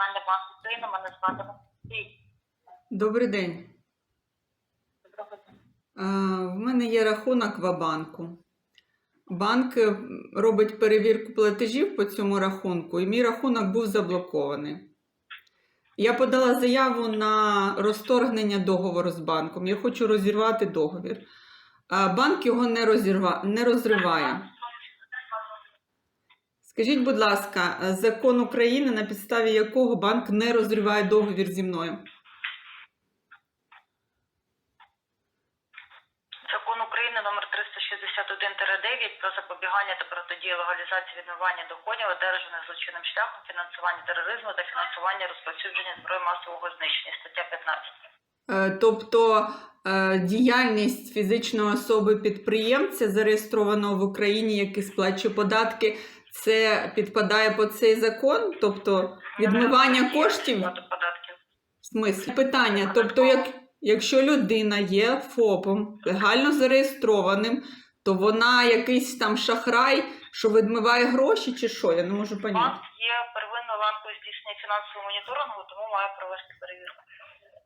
Банк України. Мене звати Максим. Добрий день. Доброго дня. В мене є рахунок в банку. Банк е, робить перевірку платежів по цьому рахунку, і мій рахунок був заблокований. Я подала заяву на розторгнення договору з банком. Я хочу розірвати договір. Банк його не, розірва... не розриває. Скажіть, будь ласка, е, закон України, на підставі якого банк не розриває договір зі мною? Закон України номер 361-9 про запобігання та протидію легалізації відмивання доходів, одержаних злочинним шляхом, фінансування тероризму та фінансування розповсюдження зброї масового знищення. Стаття 15. Е, Тобто е, діяльність фізичної особи підприємця, зареєстрованого в Україні, який сплачує податки, це підпадає по цей закон? Тобто відмивання коштів? Податків. В смислі? Питання. Тобто, як, якщо людина є ФОПом, легально зареєстрованим, то вона якийсь там шахрай, що відмиває гроші, чи що? Я не можу поняти. Банк є первинною ланкою здійснення фінансового моніторингу, тому має провести перевірку.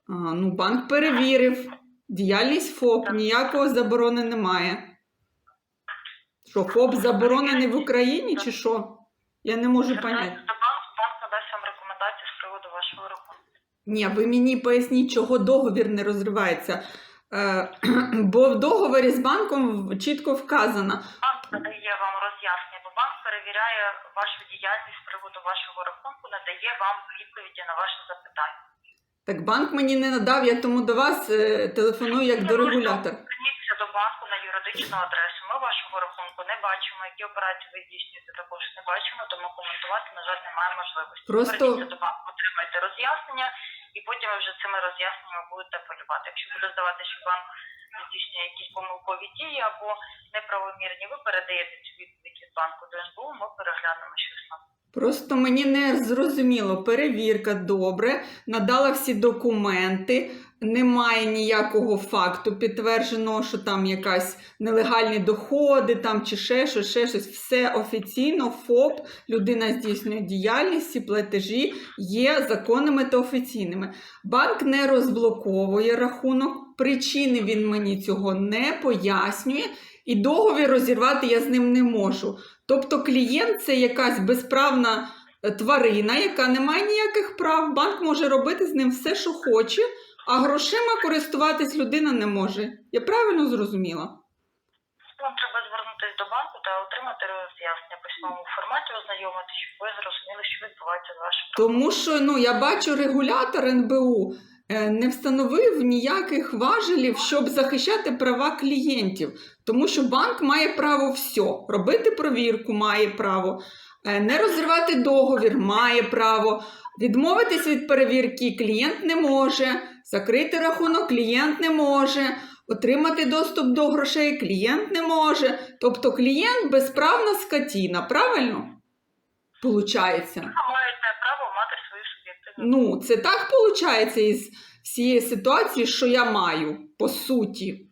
А, ну, банк перевірив. Діяльність ФОП, ніякого заборони немає. Що, ФОП заборонений в Україні чи що? Я не можу поняти. Банк надасть вам рекомендації з приводу вашого рахунку. Ні, ви мені поясніть, чого договір не розривається. Е, бо в договорі з банком чітко вказано. Банк надає вам роз'яснення, бо банк перевіряє вашу діяльність з приводу вашого рахунку, надає вам відповіді на ваші запитання. Так банк мені не надав, я тому до вас е, телефоную як до регулятора. Зверніться до банку на юридичну адресу. Ми вашого рахунку не бачимо, які операції ви здійснюєте також не бачимо, тому коментувати, на жаль, немає можливості. Просто- Зверніться до банку, отримайте роз'яснення, і потім ви вже цими роз'ясненнями будете полювати. Якщо буде здавати, що банк здійснює якісь помилкові дії або неправомірні, ви передаєте цю відповідь від банку до НБУ, ми переглянемо що саме. Просто мені не зрозуміло. Перевірка добре, надала всі документи. Немає ніякого факту підтвердженого, що там якась нелегальні доходи, там чи ще щось, ще щось. Все офіційно, ФОП, людина здійснює діяльність, всі платежі є законними та офіційними. Банк не розблоковує рахунок, причини він мені цього не пояснює, і договір розірвати я з ним не можу. Тобто клієнт це якась безправна е, тварина, яка не має ніяких прав. Банк може робити з ним все, що хоче, а грошима користуватись людина не може. Я правильно зрозуміла? Вам треба звернутися до банку та отримати роз'яснення письмовому форматі, ознайомитися, щоб ви зрозуміли, що відбувається з вашим Тому що ну, я бачу, регулятор НБУ не встановив ніяких важелів, щоб захищати права клієнтів. Тому що банк має право все. Робити провірку має право, е, не розривати договір має право. Відмовитись від перевірки клієнт не може, закрити рахунок клієнт не може, отримати доступ до грошей клієнт не може. Тобто клієнт безправна скотіна, правильно? Получається. Ну, це так виходить із всієї ситуації, що я маю, по суті.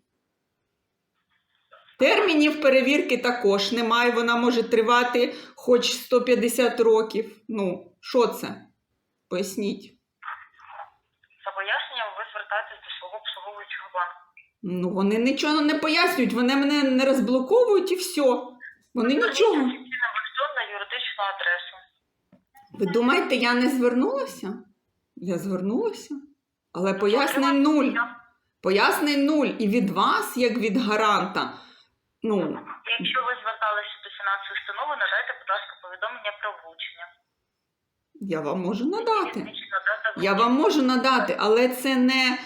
Термінів перевірки також немає, вона може тривати хоч 150 років. Ну, що це? Поясніть. За поясненням ви звертаєтесь до свого обслуговуючого банку. Ну, вони нічого не пояснюють, вони мене не розблоковують і все. Вони нічого. Офіційним листом на юридичну адресу. Ви думаєте, я не звернулася? Я звернулася. Але пояснень нуль. Пояснень нуль. І від вас, як від гаранта. Ну, Якщо ви зверталися до фінансової установи, надайте, будь ласка, повідомлення про влучення. я вам можу надати. Я вам можу надати, але це не,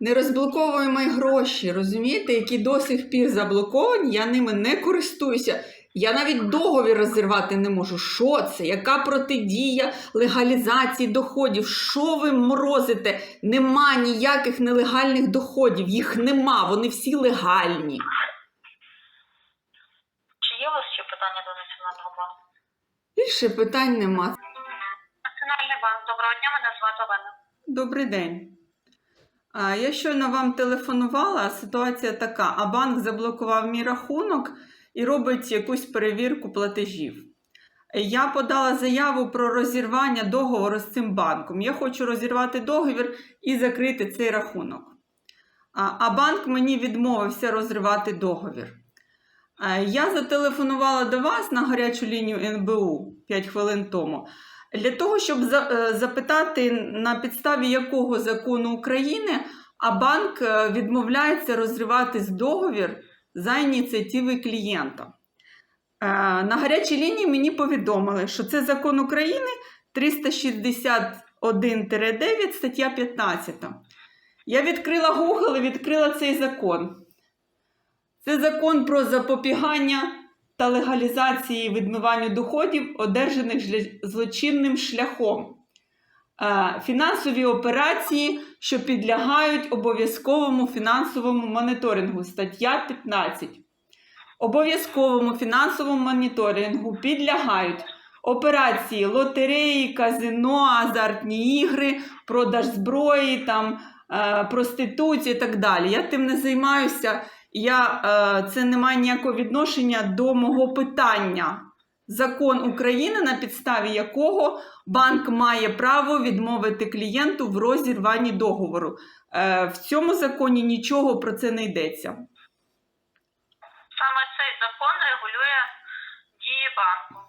не розблоковуємо гроші, розумієте, які до сих пір заблоковані, я ними не користуюся. Я навіть договір розірвати не можу. Що це? Яка протидія легалізації доходів? Що ви морозите? Нема ніяких нелегальних доходів, їх нема, вони всі легальні. Чи є у вас ще питання до Національного банку? Більше питань нема. Національний банк, доброго дня, мене звати Олена. Добрий день. А, Я щойно вам телефонувала. Ситуація така: а банк заблокував мій рахунок і робить якусь перевірку платежів. Я подала заяву про розірвання договору з цим банком. Я хочу розірвати договір і закрити цей рахунок. А, банк мені відмовився розривати договір. Я зателефонувала до вас на гарячу лінію НБУ 5 хвилин тому для того, щоб е, запитати, на підставі якого закону України, а банк е, відмовляється розривати договір за ініціативи клієнта. Е, На гарячій лінії мені повідомили, що це закон України 361-9, стаття 15. Я відкрила Google і відкрила цей закон. Це закон про запобігання та легалізації відмиванню доходів, одержаних злочинним шляхом. Е, Фінансові операції, що підлягають обов'язковому фінансовому моніторингу, стаття 15. Обов'язковому фінансовому моніторингу підлягають операції лотереї, казино, азартні ігри, продаж зброї, там, е, проституція і так далі. Я тим не займаюся. Я, е, це не має ніякого відношення до мого питання. Закон України, на підставі якого банк має право відмовити клієнту в розірванні договору. Е, в цьому законі нічого про це не йдеться. Саме цей закон регулює дії банку.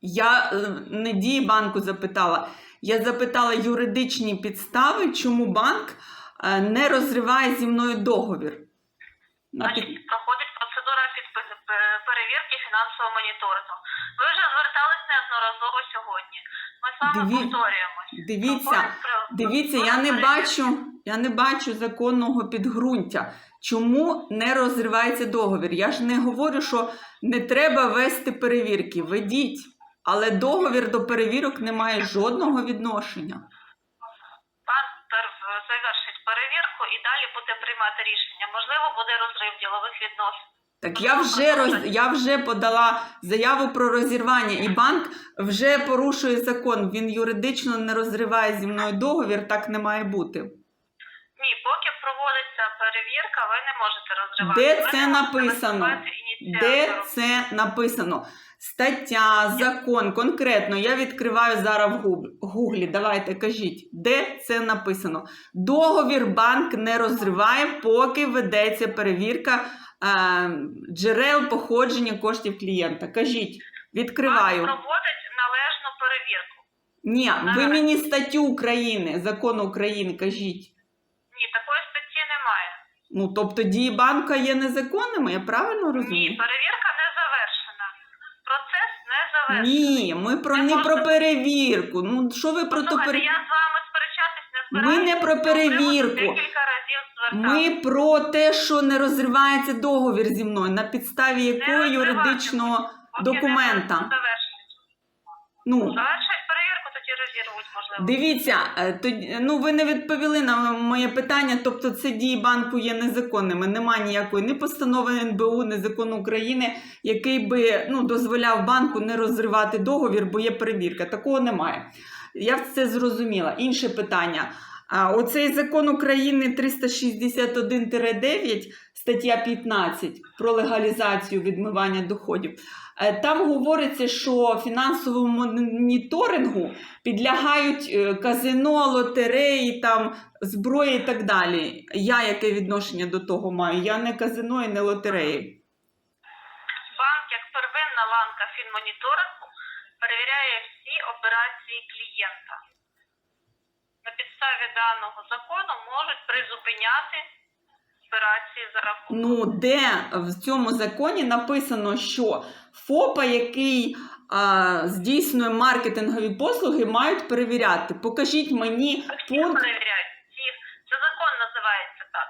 Я е, не дії банку запитала. Я запитала юридичні підстави, чому банк е, не розриває зі мною договір. На під- проходить перевірки фінансового моніторингу. Ви вже звертались неодноразово сьогодні. Ми з вами Диві- повторюємось. Дивіться, Проходить про- дивіться, я не бачу, я не бачу законного підґрунтя. Чому не розривається договір? Я ж не говорю, що не треба вести перевірки. Ведіть. Але договір до перевірок не має жодного відношення. Пер- завершить перевірку і далі буде приймати рішення. Можливо, буде розрив ділових відносин. Так я вже роз я вже подала заяву про розірвання, і банк вже порушує закон. Він юридично не розриває зі мною договір, так не має бути. Ні, поки проводиться перевірка, ви не можете розривати. Де Ви це написано? Де це написано? Стаття, закон, конкретно я відкриваю зараз в гуглі. Давайте кажіть, де це написано? Договір банк не розриває, поки ведеться перевірка джерел походження коштів клієнта. Кажіть, відкриваю. Банк проводить належну перевірку. Ні, ви мені статтю України, закон України, кажіть. Ні, такої статті немає. Ну, тобто дії банка є незаконними, я правильно розумію? Ні, перевірка не завершена. Процес не завершений. Ні, ми про не про перевірку. Ну що ви про то Послухайте, пере... я з вами сперечатись не Ми не про перевірку. Декілька. Ми про те, що не розривається договір зі мною, на підставі якого юридичного Поки документа. Завершить. Ну Завершить перевірку, тоді розірвуть, можливо. дивіться, е, тоді ну ви не відповіли на моє питання. Тобто, це дії банку є незаконними. Немає ніякої ні постанови НБУ, ні закону України, який би ну дозволяв банку не розривати договір, бо є перевірка. Такого немає. Я це зрозуміла. Інше питання. А оцей закон України 361-9, стаття 15 про легалізацію відмивання доходів. Е, Там говориться, що фінансовому моніторингу підлягають е, казино, лотереї, там зброя і так далі. Я яке відношення до того маю? Я не казино і не лотереї. Банк, як первинна ланка фінмоніторингу, перевіряє всі операції клієнта. Підставі даного закону можуть призупиняти операції за рахунок. Ну, де в цьому законі написано, що ФОПа, який а, здійснює маркетингові послуги, мають перевіряти. Покажіть мені Всіх пункт. перевіряють, всіх. Це закон називається так.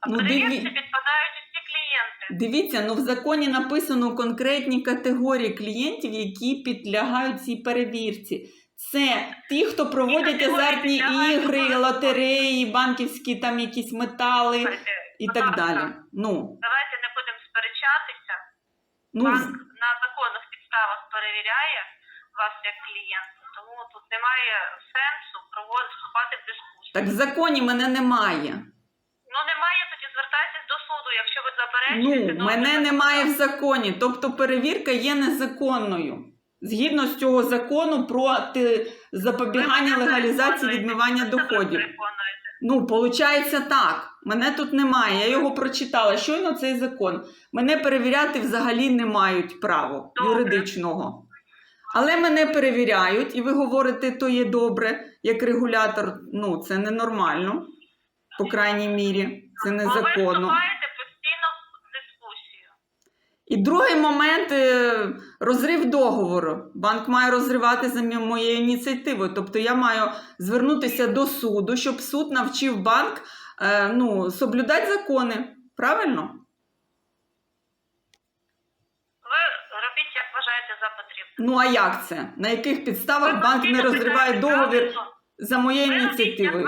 А Ну, перевірці диві- підпадають усі клієнти. Дивіться, ну в законі написано конкретні категорії клієнтів, які підлягають цій перевірці. Це ті, хто проводять азартні ігри, лотереї, банківські там якісь метали і так далі. Ну, Давайте не будемо сперечатися. ну Банк на законних підставах перевіряє вас як клієнта, тому тут немає сенсу проводити вступати в дискусію. так в законі мене немає. Ну немає, тоді звертайтесь до суду, якщо ви заперечуєте. Ну, мене немає в законі, тобто перевірка є незаконною. Згідно з цього закону проти запобігання легалізації відмивання доходів. Ну, виходить так. Мене тут немає. Я його прочитала. Щойно цей закон. Мене перевіряти взагалі не мають права Добре. юридичного. Але мене перевіряють, і ви говорите, то є добре, як регулятор. Ну, це ненормально, по крайній мірі. Це Ви незаконно. вступаєте постійно в дискусію. І другий момент е, розрив договору. Банк має розривати за моєю ініціативою. Тобто я маю звернутися до суду, щоб суд навчив банк е, ну, соблюдати закони. Правильно? Ви робіть, як вважаєте за потрібне. Ну а як це? На яких підставах Ви банк не розриває договір за моєю Ви робіть, як ініціативою?